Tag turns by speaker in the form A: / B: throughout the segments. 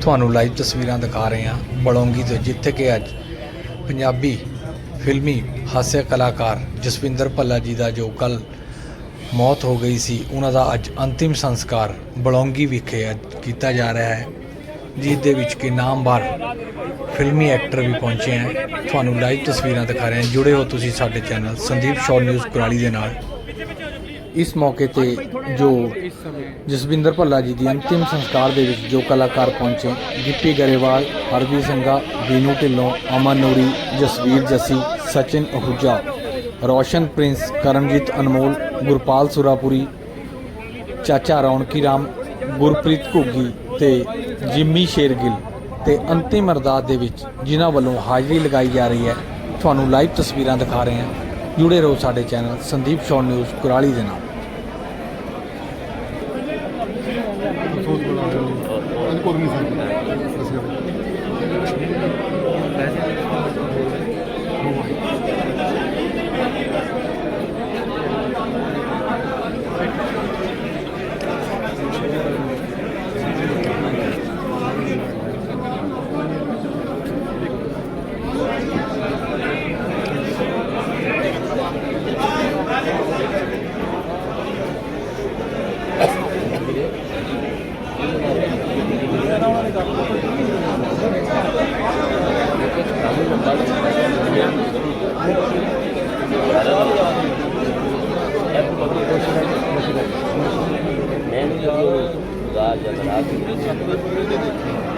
A: ਤੁਹਾਨੂੰ ਲਾਈਵ ਤਸਵੀਰਾਂ ਦਿਖਾ ਰਹੇ ਹਾਂ ਬਲੌਂਗੀ ਤੋਂ, ਜਿੱਥੇ ਕਿ ਅੱਜ ਪੰਜਾਬੀ ਫਿਲਮੀ ਹਾਸੇ ਕਲਾਕਾਰ ਜਸਵਿੰਦਰ ਭੱਲਾ ਜੀ ਦਾ ਜੋ ਕੱਲ ਮੌਤ ਹੋ ਗਈ ਸੀ, ਉਹਨਾਂ ਦਾ ਅੱਜ ਅੰਤਿਮ ਸੰਸਕਾਰ ਬਲੌਂਗੀ ਵਿਖੇ ਅੱਜ ਕੀਤਾ ਜਾ ਰਿਹਾ ਹੈ, ਜਿਸ ਦੇ ਵਿੱਚ ਕਿ ਨਾਮਵਰ ਫਿਲਮੀ ਐਕਟਰ ਵੀ ਪਹੁੰਚੇ ਹਨ ਤੁਹਾਨੂੰ ਲਾਈਵ ਤਸਵੀਰਾਂ ਦਿਖਾ ਰਹੇ ਹਾਂ। ਜੁੜੇ ਹੋ ਤੁਸੀਂ ਸਾਡੇ channel Sandeep short news Kurali ਦੇ ਨਾਲ। ਇਸ ਮੌਕੇ ਤੇ ਜੋ ਜਸਵਿੰਦਰ ਭੱਲਾ ਜੀ ਦੀ ਅੰਤਿਮ ਸੰਸਕਾਰ ਦੇ ਵਿੱਚ ਜੋ ਕਲਾਕਾਰ ਪਹੁੰਚੇ, ਗਿੱਪੀ ਗਰੇਵਾਲ, ਹਰਵੀਰ ਸਿੰਘਾ, ਬੀਨੂ ਢਿੱਲੋਂ, ਅਮਨ ਨੂਰੀ, ਜਸਵੀਰ ਜੱਸੀ, ਸਚਿਨ ਅਹੂਜਾ, ਰੋਸ਼ਨ ਪ੍ਰਿੰਸ ਕਰਮਜੀਤ ਅਨਮੋਲ, ਗੁਰਪਾਲ ਸੁਰਾਪੁਰੀ, ਚਾਚਾ ਰੌਣਕੀ ਰਾਮ, ਗੁਰਪ੍ਰੀਤ ਘੁੱਗੀ ਤੇ ਜਿੰਮੀ ਸ਼ੇਰਗਿੱਲ ਤੇ ਅੰਤਿਮ ਅਰਦਾਸ ਦੇ ਵਿੱਚ ਜਿਨ੍ਹਾਂ ਵੱਲੋਂ ਹਾਜ਼ਰੀ ਲਗਾਈ ਜਾ ਰਹੀ ਹੈ, ਤੁਹਾਨੂੰ ਲਾਈਵ ਤਸਵੀਰਾਂ ਦਿਖਾ ਰਹੇ ਹਾਂ। ਜੁੜੇ ਰਹੋ ਸਾਡੇ channel Sandeep short news Kurali ਦੇ ਨਾਲ
B: ਕੋਈ ਨਹੀਂ ਸਰ
C: ਮੈਨੂੰ ਜਦੋਂ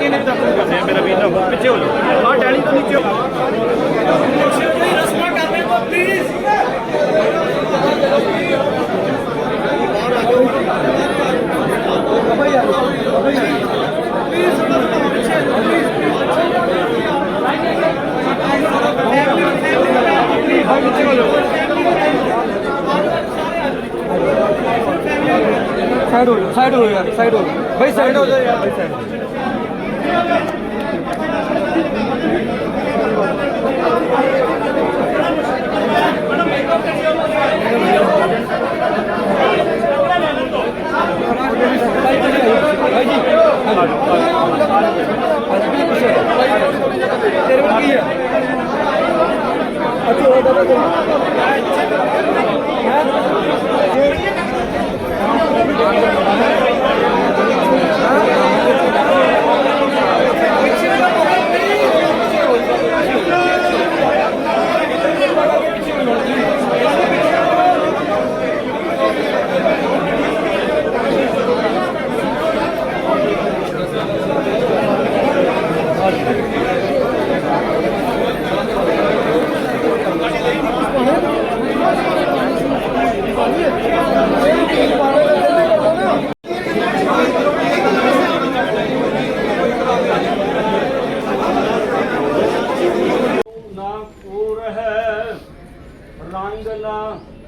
D: ਇਹਨੇ ਵੀ ਦਰਸ਼ਨ ਕਰਨੇ ਆ ਮੇਰਾ ਵੀਰ ਨਾ ਪਿੱਛੇ ਹੋ ਜਾਓ। ਆ ਡੈਲੀ ਤੋਂ ਸਾਈਡ ਹੋ
E: ਸਾਈਡ
D: ਹੋ ਸਾਈਡ ਹੋ ਜਾਓ।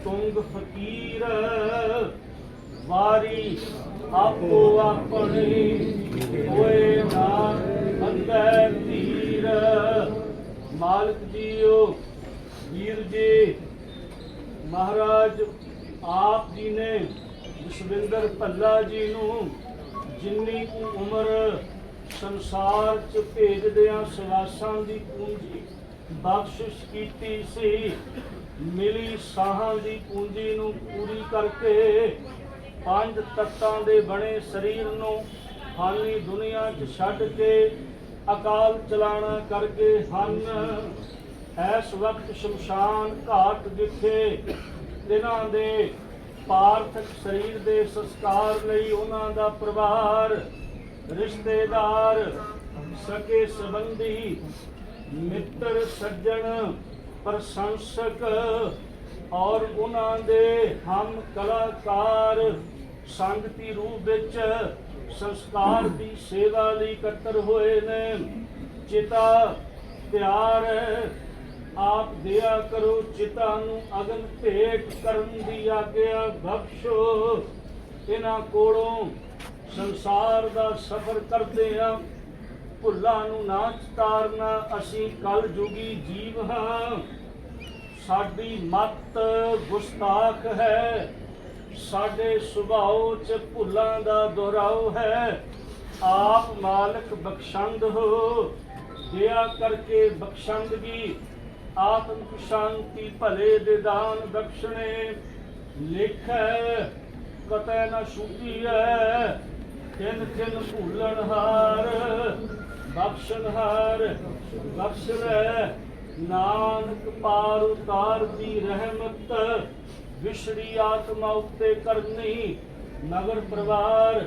D: ਤੁੰਗ ਫਕੀਰ, ਵਾਰੀ ਆਪੋ ਆਪਣੀ ਹੋਏ ਨਾ ਅੰਦਰ ਮਾਲਕ ਜੀਓ, ਵੀਰ ਜੀ, ਮਹਾਰਾਜ ਆਪ ਜੀ ਨੇ ਜਸਵਿੰਦਰ ਭੱਲਾ ਜੀ ਨੂੰ ਜਿੰਨੀ ਕੁ ਉਮਰ ਸੰਸਾਰ ਚ ਭੇਜਦਿਆਂ ਸਵਾਸਾਂ ਦੀ ਪੂੰਜੀ ਬਖਸ਼ਿਸ਼ ਕੀਤੀ ਸੀ ਮਿਲੀ ਸਾਹਾਂ ਦੀ ਪੂੰਜੀ ਨੂੰ ਪੂਰੀ ਕਰਕੇ ਪੰਜ ਤੱਤਾਂ ਦੇ ਬਣੇ ਸਰੀਰ ਨੂੰ ਹਾਨੀ ਦੁਨੀਆ 'ਚ ਛੱਡ ਕੇ ਅਕਾਲ ਚਲਾਣਾ ਕਰਕੇ ਹਨ। ਇਸ ਵਕਤ ਸ਼ਮਸ਼ਾਨ ਘਾਟ ਜਿੱਥੇ ਇਹਨਾਂ ਦੇ ਪਾਰਥਕ ਸਰੀਰ ਦੇ ਸੰਸਕਾਰ ਲਈ ਉਹਨਾਂ ਦਾ ਪਰਿਵਾਰ, ਰਿਸ਼ਤੇਦਾਰ, ਸਕੇ ਸੰਬੰਧੀ ਮਿੱਤਰ, ਸੱਜਣ ਪ੍ਰਸ਼ੰਸਕ ਔਰ ਉਹਨਾਂ ਦੇ ਹਮ ਕਲਾਕਾਰ ਸੰਗਤੀ ਰੂਪ ਵਿੱਚ ਸੰਸਕਾਰ ਦੀ ਸੇਵਾ ਲਈ ਇਕੱਤਰ ਹੋਏ ਨੇ। ਚਿਤਾ ਪਿਆਰ ਆਪ ਦਿਆ ਕਰੋ, ਚਿਤਾ ਨੂੰ ਅਗਨ ਭੇਟ ਕਰਨ ਦੀ ਆਗਿਆ ਬਖਸ਼ੋ। ਇਹਨਾਂ ਕੋਲੋਂ ਸੰਸਾਰ ਦਾ ਸਫ਼ਰ ਕਰਦੇ ਆ। ਭੁੱਲਾਂ ਨੂੰ ਨਾ ਚਤਾਰਨਾ, ਅਸੀਂ ਕਲ ਜੁਗੀ ਜੀਵ ਹਾਂ। ਸਾਡੀ ਮਤ ਗੁਸਤਾਖ ਹੈ। ਸਾਡੇ ਸੁਭਾਅ ਚ ਭੁੱਲਾਂ ਦਾ ਦੁਹਰਾਓ ਹੈ। ਆਪ ਮਾਲਕ ਬਖਸ਼ੰਦ ਹੋ। ਦਇਆ ਕਰਕੇ ਬਖਸ਼ੰਦਗੀ ਆਤਮ ਸ਼ਾਂਤੀ ਭਲੇ ਦੇ ਦਾਨ ਬਖਸ਼ਣੇ। ਲਿਖੈ ਕਤੈ ਨਾ ਛੁੱਟੀ ਹੈ ਤਿੰਨ ਤਿੰਨ ਭੁੱਲਣ ਹਾਰ ਬਖਸ਼ਣ ਹਾਰ ਬਖਸ਼ ਲੈ ਨਾਨਕ ਪਾਰ ਉਤਾਰ ਦੀ ਰਹਿਮਤ ਵਿਸ਼ੜੀ ਆਤਮਾ ਉੱਤੇ ਕਰਨੀ। ਨਗਰ ਪਰਿਵਾਰ,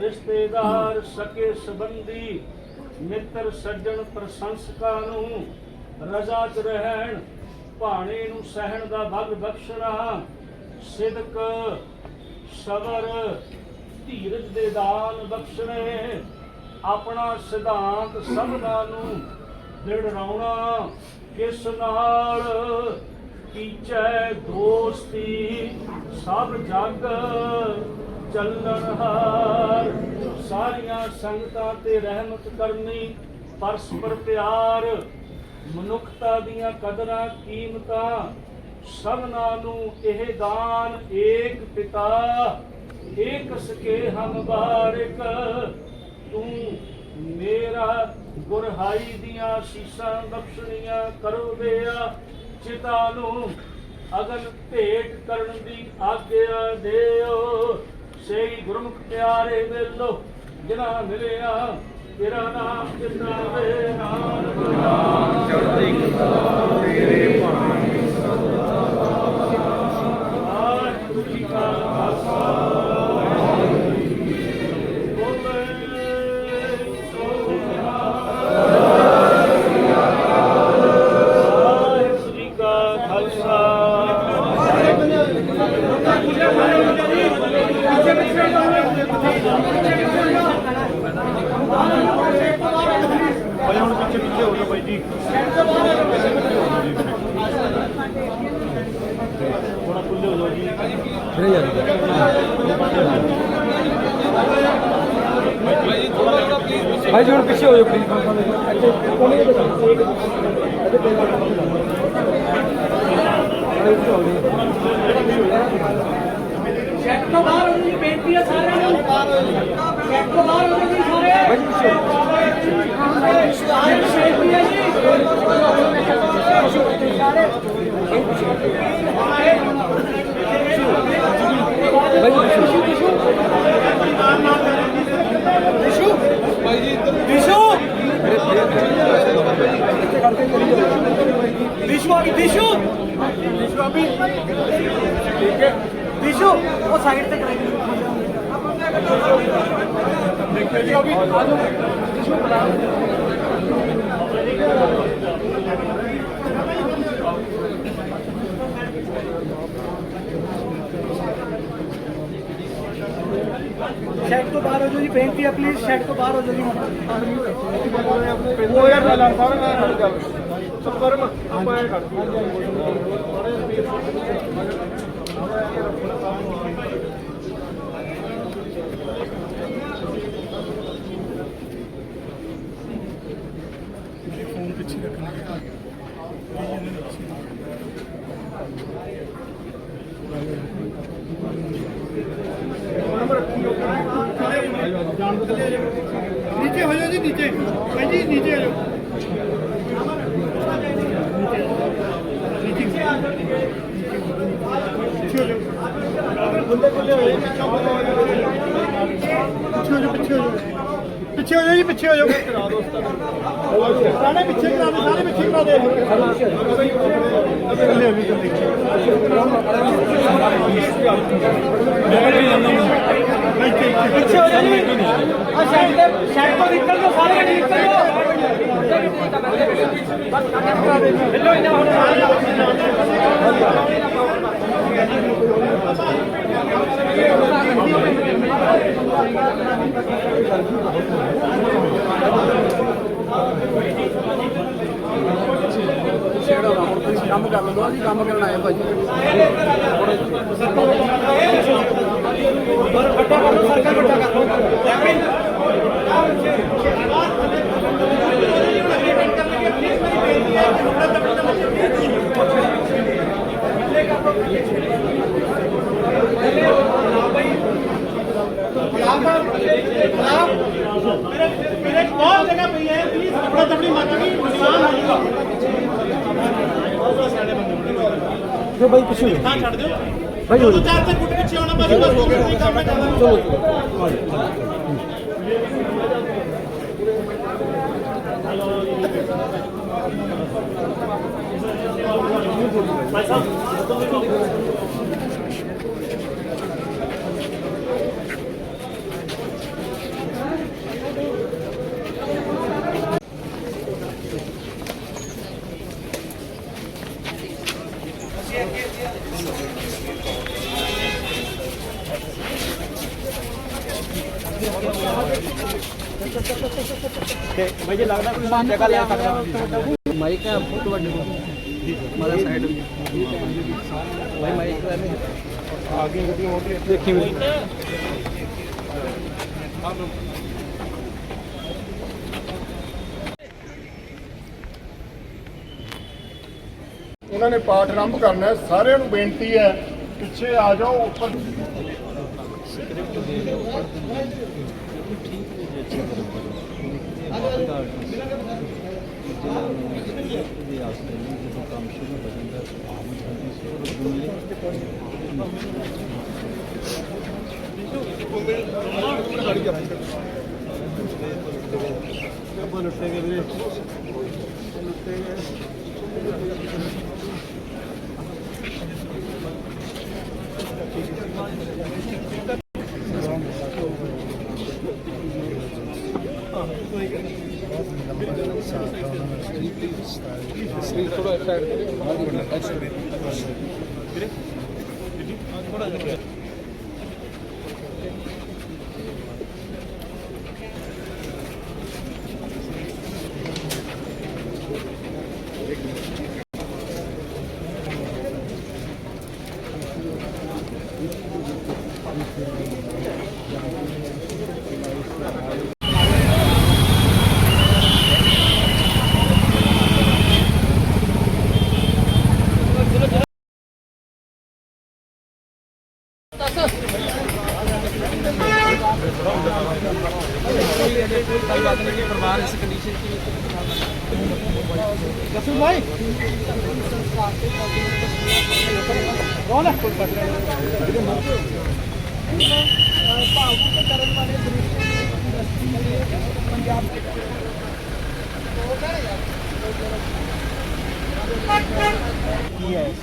D: ਰਿਸ਼ਤੇਦਾਰ, ਸਕੇ ਸੰਬੰਧੀ, ਮਿੱਤਰ ਸੱਜਣ ਪ੍ਰਸ਼ੰਸਕਾਂ ਨੂੰ ਰਜ਼ਾ ਚ ਰਹਿਣ, ਭਾਣੇ ਨੂੰ ਸਹਿਣ ਦਾ ਬਲ ਬਖਸ਼ਣਾ। ਸਿਦਕ ਸਬਰ ਧੀਰਜ ਦੇ ਦਾਨ ਬਖਸ਼ਣੇ। ਆਪਣਾ ਸਿਧਾਂਤ ਸਭਨਾਂ ਨੂੰ ਦ੍ਰਿੜਾਉਣਾ ਕਿਸ ਨਾਲ ਕੀਚੈ ਦੋਸਤੀ, ਸਭ ਜਗ ਚੱਲਣ ਹਾਰ। ਸਾਰੀਆਂ ਸੰਗਤਾਂ ਤੇ ਰਹਿਮਤ ਕਰਨੀ, ਪਰਸਪਰ ਪਿਆਰ। ਮਨੁੱਖਤਾ ਦੀਆਂ ਕਦਰਾਂ, ਕੀਮਤਾਂ, ਸਭਨਾਂ ਨੂੰ ਇਹ ਦਾਨ ਏਕ ਪਿਤਾ, ਏਕ ਸਕੇ ਹਮ ਬਾਰਿਕ। ਤੂੰ ਮੇਰਾ ਗੁਰਹਾਈ ਦੀਆਂ ਸੀਸਾਂ ਬਖਸ਼ਣੀਆਂ ਕਰੋ ਦਿਆ। ਚਿਤਾ ਨੂੰ ਅਗਨ ਭੇਟ ਕਰਨ ਦੀ ਆਗਿਆ ਦਿਓ। ਸਹੀ ਗੁਰਮੁਖ ਪਿਆਰੇ ਮਿਲੋ, ਜਿਨ੍ਹਾਂ ਮਿਲਿਆ, ਤੇਰਾ ਨਾਮ ਚਿਤਾਵੇ ਨਾਨਕ ਨਾਮ ਚੜ੍ਹਦੀ ਕਲਾ ਤੇਰੇ ਭਾਣੇ
B: ਭਾਈ ਜੀ,
E: ਹੁਣ ਪਿੱਛੇ ਹੋ ਜਾਓ ਪਲੀਜ਼ ਇੱਥੇ ਕੋਨੇ ਦੇ ਵਿੱਚ ਇੱਕ ਇੱਥੇ ਕੋਈ
F: ਚੈੱਕ ਤੋਂ ਬਾਹਰ ਹੋ ਬੇਨਤੀ ਹੈ ਸਾਰਿਆਂ ਨੂੰ ਚੈੱਕ ਤੋਂ ਬਾਹਰ ਹੋ ਸਾਰੇ
E: ਭਾਈ ਜੀ ਪਿੱਛੇ
F: ਸਾਰੇ ਬੇਨਤੀ ਹੈ
E: ਪਿੱਛੇ ਹੋ
F: ਵਿਸ਼ੂ ਵਿਸ਼ੂ ਆ ਗਈ ਵਿਸ਼ੂ ਵਿਸ਼ੂ ਆ ਗਈ ਠੀਕ ਹੈ ਵਿਸ਼ੂ ਉਹ ਸਾਈਡ ਤੇ ਕਰਾਈ ਦੇਖਿਓ ਜੀ ਅਭੀ ਆ ਜਾਓ ਵਿਸ਼ੂ ਬੁਲਾ ਸ਼ੈਡ ਤੋਂ ਬਾਹਰ ਹੋ ਜਾਓ ਜੀ ਬੇਨਤੀ ਹੈ ਪਲੀਜ਼ ਸ਼ੈਡ ਤੋਂ ਬਾਹਰ ਹੋ ਜਾਓ ਜੀ। ਹੁਣ
B: ਉਹ ਯਾਰ ਲਾਲ ਸਾਹਿਬ ਨਾਲ ਖੜ ਜਾ ਸਪਰਮ ਆਪਾਂ ਇਹ ਖੜ ਫੋਨ ਪਿੱਛੇ ਰੱਖਣਾ ਨੀਚੇ ਹੋ ਜਾਓ ਜੀ ਨੀਚੇ ਭਾਈ ਜੀ ਨੀਚੇ ਹੋ ਜਾਓ ਬੰਦੇ ਖੁੱਲੇ ਹੋਏ ਪਿੱਛੇ ਹੋ ਜਾਓ ਪਿੱਛੇ ਹੋ ਜਾਓ ਪਿੱਛੇ ਹੋ ਜਾਓ ਜੀ ਪਿੱਛੇ ਹੋ ਜਾਓ ਕਰਾ ਦੋ ਸਾਰੇ ਪਿੱਛੇ ਕਰਾ ਦੇ ਸਾਰੇ ਪਿੱਛੇ ਕਰਾ ਦੇ ਥੱਲੇ ਵੀ ਜਲਦੀ
F: ਪਿੱਛੇ ਹੋ ਜਾ ਜੀ ਆ ਸਾਈਡ ਤੇ ਸਾਈਡ ਤੋਂ ਨਿਕਲ ਜਾਓ ਸਾਰੇ ਗੱਡੀ ਨਿਕਲ ਜਾਓ ਮਿਲੋ ਇਹਨਾਂ ਹੁਣ
E: ਕੰਮ ਕਰ ਲਓ ਅਸੀਂ ਕੰਮ ਕਰਨ ਆਏ ਭਾਜੀ
F: ਵੱਡਾ ਕਰ ਲਓ ਸਰਕਲ ਵੱਡਾ ਕਰ ਲਓ
B: ਮੇਰੇ ਬਹੁਤ ਜਗ੍ਹਾ ਪਈ ਹੈ ਪਲੀਜ਼ ਆਪਣਾ ਤਪੜੀ ਮੱਚ ਗਈ ਨੁਕਸਾਨ ਹੋ ਜਾਊਗਾ
E: ਤੇ ਭਾਈ ਪਿੱਛੇ ਹੋ
B: ਹਾਂ ਛੱਡ ਦਿਓ।
E: ਭਾਈ ਹੋ
B: ਦੋ ਚਾਰ ਤੇ ਫੁੱਟ ਪਿੱਛੇ ਹੋਣਾ ਬਸ ਬਸ ਹੋ ਗਿਆ। ਕੋਈ ਕੰਮ ਹੈ
E: ਚਲੋ
D: ਭਾਈ ਜੀ ਲੱਗਦਾ ਕੋਈ ਜਗ੍ਹਾ ਲੈ ਸਕਦਾ
E: ਮਾਈਕ ਹੈ ਬਹੁਤ ਵੱਡੇ ਮਾਰਾ ਸਾਈਡ ਭਾਈ ਮਾਈਕ ਐਵੇਂ
B: ਆਗੇ ਗੱਡੀ ਮੋਟੀ
E: ਦੇਖੀ ਮੇਰੀ
B: ਉਹਨਾਂ ਨੇ ਪਾਠ ਆਰੰਭ ਕਰਨਾ ਹੈ। ਸਾਰਿਆਂ ਨੂੰ ਬੇਨਤੀ ਹੈ, ਪਿੱਛੇ ਆ ਜਾਓ, ਉੱਪਰ।
E: जिला में आसपास जो काम शुरू बजेंद्र अहमद गांधी से लुटे गए लुटे गए Direkt. Direkt. Direkt. ਭਾਵ ਕਰਨ ਵਾਲੇ ਮਿਲ ਰਹੀ ਹੈ
B: ਕੀ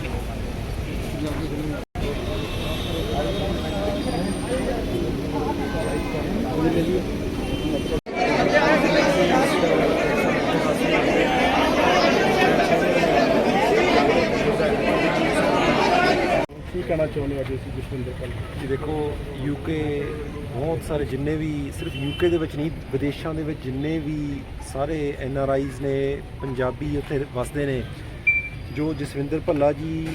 B: ਕੀ ਕਹਿਣਾ ਚਾਹੁੰਦੇ ਹੋ ਅੱਜ ਅਸੀਂ ਜਸਵਿੰਦਰ ਕੱਲ
G: ਜੀ ਦੇਖੋ ਯੂਕੇ ਬਹੁਤ ਸਾਰੇ ਜਿੰਨੇ ਵੀ, ਸਿਰਫ ਯੂਕੇ ਦੇ ਵਿੱਚ ਨਹੀਂ, ਵਿਦੇਸ਼ਾਂ ਦੇ ਵਿੱਚ ਜਿੰਨੇ ਵੀ ਸਾਰੇ ਐਨ ਆਰ ਆਈਜ਼ ਨੇ, ਪੰਜਾਬੀ ਉੱਥੇ ਵਸਦੇ ਨੇ, ਜੋ ਜਸਵਿੰਦਰ ਭੱਲਾ ਜੀ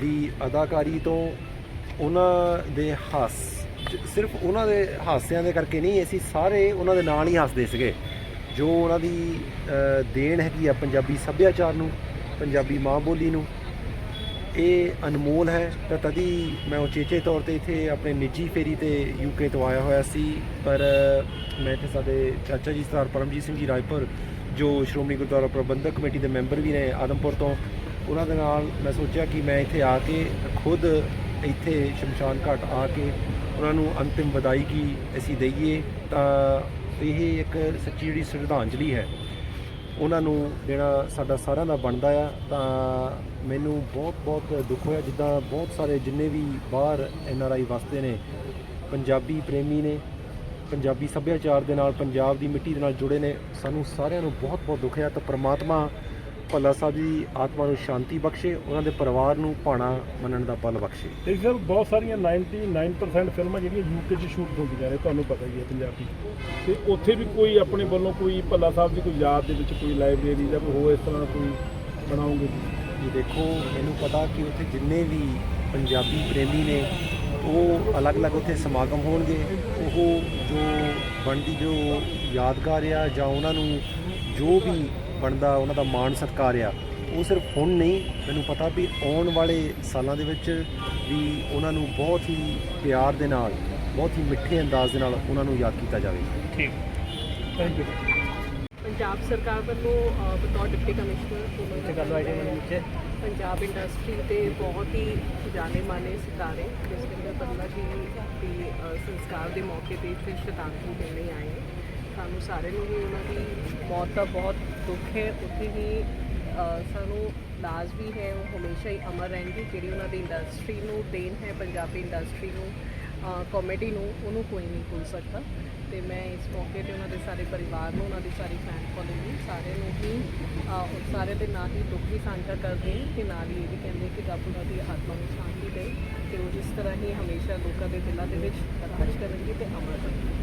G: ਦੀ ਅਦਾਕਾਰੀ ਤੋਂ ਉਹਨਾਂ ਦੇ ਹਾਸ ਸਿਰਫ ਉਹਨਾਂ ਦੇ ਹਾਸਿਆਂ ਦੇ ਕਰਕੇ ਨਹੀਂ, ਅਸੀਂ ਸਾਰੇ ਉਹਨਾਂ ਦੇ ਨਾਲ ਹੀ ਹੱਸਦੇ ਸੀਗੇ, ਜੋ ਉਹਨਾਂ ਦੀ ਦੇਣ ਹੈਗੀ ਆ ਪੰਜਾਬੀ ਸੱਭਿਆਚਾਰ ਨੂੰ, ਪੰਜਾਬੀ ਮਾਂ ਬੋਲੀ ਨੂੰ ਇਹ ਅਨਮੋਲ ਹੈ। ਤਾਂ ਤਦੀ ਮੈਂ ਉਚੇਚੇ ਤੌਰ ਤੇ ਇੱਥੇ ਆਪਣੇ ਨਿੱਜੀ ਫੇਰੀ ਤੇ ਯੂਕੇ ਤੋਂ ਆਇਆ ਹੋਇਆ ਸੀ। ਪਰ ਮੈਂ ਇੱਥੇ ਸਾਡੇ ਚਾਚਾ ਜੀ ਸਰਦਾਰ ਪਰਮਜੀਤ ਸਿੰਘ ਜੀ ਰਾਏਪੁਰ, ਜੋ ਸ਼੍ਰੋਮਣੀ ਗੁਰਦੁਆਰਾ ਪ੍ਰਬੰਧਕ ਕਮੇਟੀ ਦੇ ਮੈਂਬਰ ਵੀ ਨੇ ਆਦਮਪੁਰ ਤੋਂ, ਉਹਨਾਂ ਦੇ ਨਾਲ ਮੈਂ ਸੋਚਿਆ ਕਿ ਮੈਂ ਇੱਥੇ ਆ ਕੇ ਖੁਦ ਇੱਥੇ ਸ਼ਮਸ਼ਾਨ ਘਾਟ ਆ ਕੇ ਉਹਨਾਂ ਨੂੰ ਅੰਤਿਮ ਵਿਦਾਈ ਕੀ ਅਸੀਂ ਦਈਏ, ਤਾਂ ਇਹ ਇੱਕ ਸੱਚੀ ਜਿਹੜੀ ਸ਼ਰਧਾਂਜਲੀ ਹੈ। ਉਹਨਾਂ ਨੂੰ ਜਿਹੜਾ ਸਾਡਾ ਸਾਰਿਆਂ ਦਾ ਬਣਦਾ ਆ, ਤਾਂ ਮੈਨੂੰ ਬਹੁਤ ਬਹੁਤ ਦੁੱਖ ਹੋਇਆ, ਜਿੱਦਾਂ ਬਹੁਤ ਸਾਰੇ ਜਿੰਨੇ ਵੀ ਬਾਹਰ ਐਨ ਆਰ ਆਈ ਵਸਦੇ ਨੇ, ਪੰਜਾਬੀ ਪ੍ਰੇਮੀ ਨੇ, ਪੰਜਾਬੀ ਸੱਭਿਆਚਾਰ ਦੇ ਨਾਲ, ਪੰਜਾਬ ਦੀ ਮਿੱਟੀ ਦੇ ਨਾਲ ਜੁੜੇ ਨੇ, ਸਾਨੂੰ ਸਾਰਿਆਂ ਨੂੰ ਬਹੁਤ ਬਹੁਤ ਦੁੱਖ ਹੈ ਤਾਂ ਪ੍ਰਮਾਤਮਾ ਭੱਲਾ ਸਾਹਿਬ ਦੀ ਆਤਮਾ ਨੂੰ ਸ਼ਾਂਤੀ ਬਖਸ਼ੇ ਉਹਨਾਂ ਦੇ ਪਰਿਵਾਰ ਨੂੰ ਭਾਣਾ ਮੰਨਣ ਦਾ ਬਲ ਬਖਸ਼ੇ।
D: ਤੇ ਸਰ ਬਹੁਤ ਸਾਰੀਆਂ 99% ਫਿਲਮਾਂ ਜਿਹੜੀਆਂ ਯੂਕੇ 'ਚ ਸ਼ੂਟ ਹੁੰਦੀਆਂ ਨੇ ਤੁਹਾਨੂੰ ਪਤਾ ਹੀ ਹੈ ਪੰਜਾਬੀ। ਤੇ ਉੱਥੇ ਵੀ ਕੋਈ ਆਪਣੇ ਵੱਲੋਂ ਕੋਈ ਭੱਲਾ ਸਾਹਿਬ ਦੀ ਕੋਈ ਯਾਦ ਦੇ ਵਿੱਚ ਕੋਈ ਲਾਇਬ੍ਰੇਰੀ ਜਾਂ ਕੋਈ ਹੋਰ ਇਸ ਤਰ੍ਹਾਂ ਕੋਈ ਬਣਾਉਂਗੇ
G: ਜੀ ਦੇਖੋ ਮੈਨੂੰ ਪਤਾ ਕਿ ਉੱਥੇ ਜਿੰਨੇ ਵੀ ਪੰਜਾਬੀ ਪ੍ਰੇਮੀ ਨੇ ਉਹ ਅਲੱਗ-ਅਲੱਗ ਉੱਥੇ ਸਮਾਗਮ ਹੋਣਗੇ। ਉਹ ਜੋ ਬਣਦੀ ਜੋ ਯਾਦਗਾਰ ਆ ਜਾਂ ਉਹਨਾਂ ਨੂੰ ਜੋ ਵੀ ਬਣਦਾ ਉਹਨਾਂ ਦਾ ਮਾਣ ਸਤਿਕਾਰ ਆ। ਉਹ ਸਿਰਫ ਹੁਣ ਨਹੀਂ ਮੈਨੂੰ ਪਤਾ ਵੀ ਆਉਣ ਵਾਲੇ ਸਾਲਾਂ ਦੇ ਵਿੱਚ ਵੀ ਉਹਨਾਂ ਨੂੰ ਬਹੁਤ ਹੀ ਪਿਆਰ ਦੇ ਨਾਲ ਬਹੁਤ ਹੀ ਮਿੱਠੇ ਅੰਦਾਜ਼ ਦੇ ਨਾਲ ਉਹਨਾਂ ਨੂੰ ਯਾਦ ਕੀਤਾ ਜਾਵੇ।
D: ਠੀਕ। ਥੈਂਕ ਯੂ
H: ਪੰਜਾਬ ਸਰਕਾਰ ਵੱਲੋਂ ਬਤੌਰ ਡਿਪਟੀ ਕਮਿਸ਼ਨਰ ਕੋਲੋਂ ਪੰਜਾਬ ਇੰਡਸਟਰੀ ਦੇ ਬਹੁਤ ਹੀ ਜਾਣੇ ਮਾਨੇ ਸਿਤਾਰੇ ਜਸਵਿੰਦਰ ਬੱਲਾ ਜੀ ਦੀ ਸੰਸਕਾਰ ਦੇ ਮੌਕੇ ਤੇ ਇੱਥੇ ਸ਼ਰਧਾਂਜਲੀ ਦੇਣ ਲਈ ਆਏ ਸਾਨੂੰ ਸਾਰਿਆਂ ਨੂੰ ਹੀ ਉਹਨਾਂ ਦੀ ਮੌਤ ਦਾ ਬਹੁਤ ਦੁੱਖ ਹੈ। ਉੱਥੇ ਹੀ ਸਾਨੂੰ ਲਾਜ਼ ਵੀ ਹੈ, ਉਹ ਹਮੇਸ਼ਾ ਹੀ ਅਮਰ ਰਹਿਣਗੇ, ਜਿਹੜੀ ਉਹਨਾਂ ਦੀ ਇੰਡਸਟਰੀ ਨੂੰ ਦੇਣ ਹੈ, ਪੰਜਾਬੀ ਇੰਡਸਟਰੀ ਨੂੰ ਕਾਮੇਡੀ ਨੂੰ, ਉਹਨੂੰ ਕੋਈ ਨਹੀਂ ਭੁੱਲ ਸਕਦਾ। ਤੇ ਮੈਂ ਇਸ ਮੌਕੇ ਤੇ ਉਹਨਾਂ ਦੇ ਸਾਰੇ ਪਰਿਵਾਰ ਨੂੰ, ਉਹਨਾਂ ਦੀ ਸਾਰੀ ਫੈਨ ਫੋਲੋਇੰਗ ਨੂੰ, ਸਾਰਿਆਂ ਨੂੰ ਹੀ ਉਹ ਸਾਰੇ ਦੇ ਨਾਲ ਹੀ ਦੁੱਖ ਵੀ ਸਾਂਝਾ ਕਰਦੇ ਨੇ ਤੇ ਨਾਲ ਹੀ ਇਹ ਵੀ ਕਹਿੰਦੇ ਕਿ ਰੱਬ ਉਹਨਾਂ ਦੀ ਆਤਮਾ ਨੂੰ ਸ਼ਾਂਤੀ ਦੇ ਤੇ ਉਹ ਜਿਸ ਤਰ੍ਹਾਂ ਹੀ ਹਮੇਸ਼ਾ ਲੋਕਾਂ ਦੇ ਦਿਲਾਂ ਦੇ ਵਿੱਚ ਰਾਜ ਕਰਨਗੇ ਤੇ ਅਮਰ ਰਹਿਣਗੇ